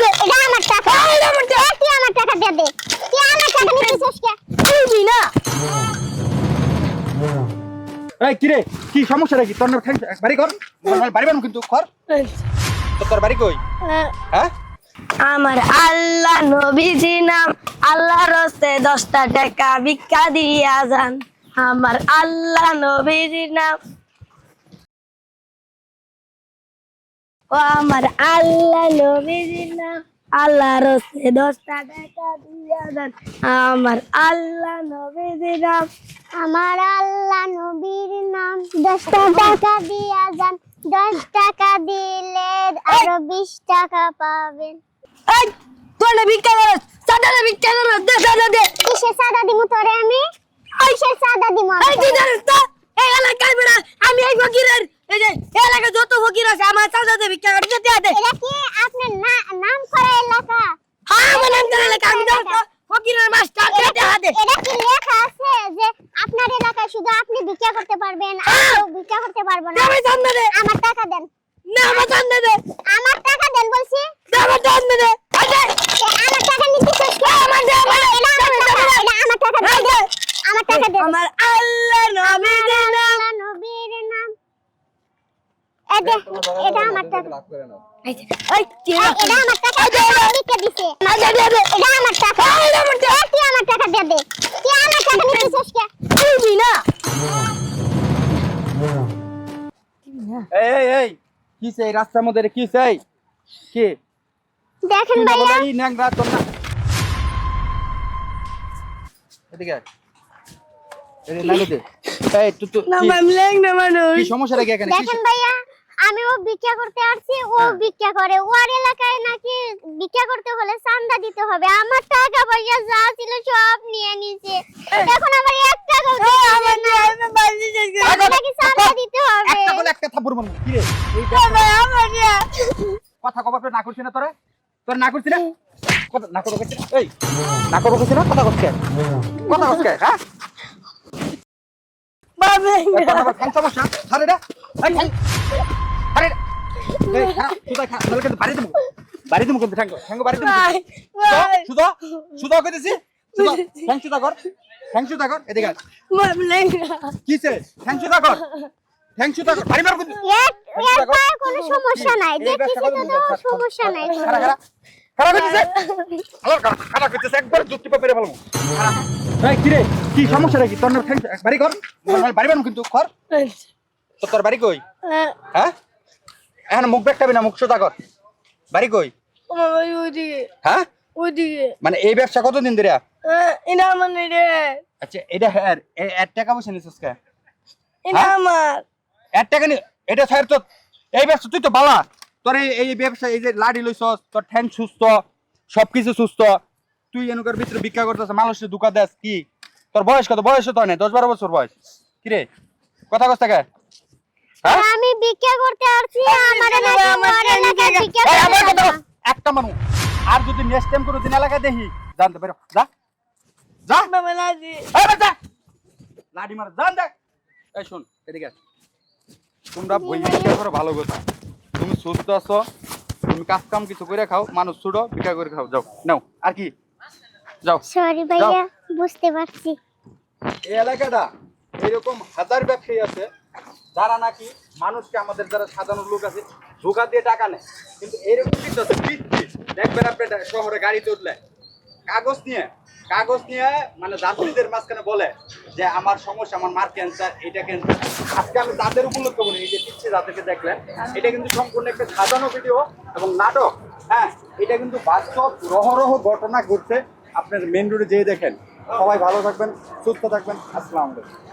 দে এটা আমার টাকা। এটা আমার টাকা। তুই আমার টাকা দিয়ে দে। তুই আমার টাকা নিতেছিস কে? তুই না। এই কি রে কি? সমস্যাটা কি তোর না বাড়ি কর বাড়ি বানো কিন্তু কর তোর বাড়ি কই? হ্যাঁ। আমার আল্লাহ নবীজি নাম। আল্লাহ রস্তে দশটা টাকা ভিক্ষা দিয়া যান। আমার আল্লাহ নবীজি নাম। ও আমার আল্লাহ নবীজি নাম। আল্লাহ রস্তে দশটা টাকা দিয়া যান আমার আল্লাহ নাম। আমার আল্লাহ নবীর নাম। দশটা টাকা দিয়া যান। দশ টাকা দিলে আরও বিশ টাকা পাবেন। এই তোর না ভিক্ষা করস সাদা ভিক্ষা করস দে সাদা দে। কিসের সাদা দিমু তোরে আমি? কিসের সাদা দিমু এই এই বেড়া আমি এই ফকিরের এই যে এই যত ফকির আছে আমার সাদা দে ভিক্ষা করতে দে দে এটা কি আপনার নাম করা এলাকা? হ্যাঁ আমার নাম করে এলাকা আমি তো ফকিরের মাস্টার দে দে দে এটা কি লেখা আছে যে আপনার এলাকায় শুধু আপনি ভিক্ষা করতে পারবেন আর হ্যাঁ। ভিক্ষা করতে পারবে না? দে আমার দে। আমার টাকা দেন। না আমার সামনে দে। আমার টাকা দেন বলছি। দে আমার দে। আমার টাকা নিতে চাস আমার দে, আমার দে। এটা আমার টাকা এটা আমার টাকা দে। আমার টাকা দেন। আমার আল্লাহ নবী দে এটা আমার টাকা এই কি এ, এটা আমার টাকা লিখে দিছে আচ্ছা দে দে এটা আমার টাকা এটা আমার টাকা তুই আমার টাকা দিয়ে তুই আমার টাকা নিতে চাস তুই না এই এই এই কি সেই রাস্তার মধ্যে কি কি দেখেন ভাইয়া এই ন্যাংরা তোর না এদিকে এই তুই তুই না কি- মামলেন না মানুষ কি সমস্যাটা কি এখানে দেখেন ভাইয়া আমি ও ভিক্ষা করতে আসছি ও হ্যাঁ। ভিক্ষা করে। ওর এলাকায় নাকি ভিক্ষা করতে হলে চান্দা দিতে হবে। আমার টাকা পয়সা যা ছিল সব নিয়ে নিছে এখন আমার এক করে নাকি চান্দা দিতে হবে। একটা বলে একটা থাপ্পড় মারবো কি রে? কথা কবার না করছিস না তোরা? তোর না করছিস না? কথা না করছিস? এই না করছিস না? কথা করছিস কথা করছিস হ্যাঁ? বাবে সমস্যা? আরে আরে ঠ্যাঙ্গো ঠ্যাঙ্গো সুদা সুদা কইতেছি সুদা সুদা কর। সুদা কর। এদিকে কিসে সুদা কর। সুদা কর। বাড়ি মার কোনো সমস্যা নাই। তো সমস্যা নাই। করতেছে আলার করতেছে একবার পেরে ফেলব। কি রে? কি সমস্যা নাকি তোর বাড়ি কর। বাড়ি বানো কিন্তু কর। তো তোর বাড়ি কই? হ্যাঁ। এখন মুখ দেখাবি না মুখ সোজা কর। বাড়ি কই? ওই ওইদিকে। হ্যাঁ? ওইদিকে। মানে এই ব্যবসা কতদিন ধরে? এটা আমার রে। আচ্ছা এটা হ্যাঁ এর টাকা পয়সা নিছিস কে? এটা হ্যাঁ? আমার। এর টাকা নি এটা স্যার তো এই ব্যবসা তুই তো বালা। তোর এই ব্যবসা এই যে লাড়ি লইছস তোর ঠ্যাং সুস্থ সবকিছু সুস্থ। তুই এনুকার ভিতরে ভিক্ষা করতেছ মানুষের দুকা দেস কি? তোর বয়স কত? বয়স তো নেই দশ বারো বছর বয়স। কি রে? কথা কস থাকে হ্যাঁ আমি ভিক্ষা করতে আসছি আমার এলাকায় ভিক্ষা- করতে একটা মানুষ আর যদি নেক্সট টাইম কোনো দিন এলাকায় দেখি জানতে পারো। যা। যা। বাবা লাজি লাডি মার জান দেখ। এই শোন এদিকে। তোমরা বই ভিক্ষা করো ভালো কথা। তুমি সুস্থ আছো তুমি কাজ কাম কিছু করে খাও মানুষ ছুটো ভিক্ষা করে খাও যাও। নাও আর কি? যাও। সরি ভাইয়া বুঝতে পারছি। এই এলাকাটা এরকম হাজার ব্যবসায়ী আছে যারা নাকি মানুষকে আমাদের যারা সাধারণ লোক আছে, ধোকা দিয়ে টাকা নেয়, কিন্তু এরকম কিন্তু আছে দেখবেন আপনি শহরে গাড়িতে উঠলে কাগজ নিয়ে কাগজ নিয়ে মানে যাত্রীদের মাঝখানে বলে যে, আমার সমস্যা, আমার মার ক্যান্সার এটা ক্যান্সার আজকে আমি তাদের উপলক্ষ করি এই যে পিচ্ছে যাদেরকে দেখলেন, এটা কিন্তু সম্পূর্ণ একটা সাজানো ভিডিও এবং নাটক। হ্যাঁ এটা কিন্তু বাস্তব রহরহ ঘটনা ঘটছে। আপনার মেন রোডে যেয়ে দেখেন। সবাই ভালো থাকবেন, সুস্থ থাকবেন। আসসালামু আলাইকুম।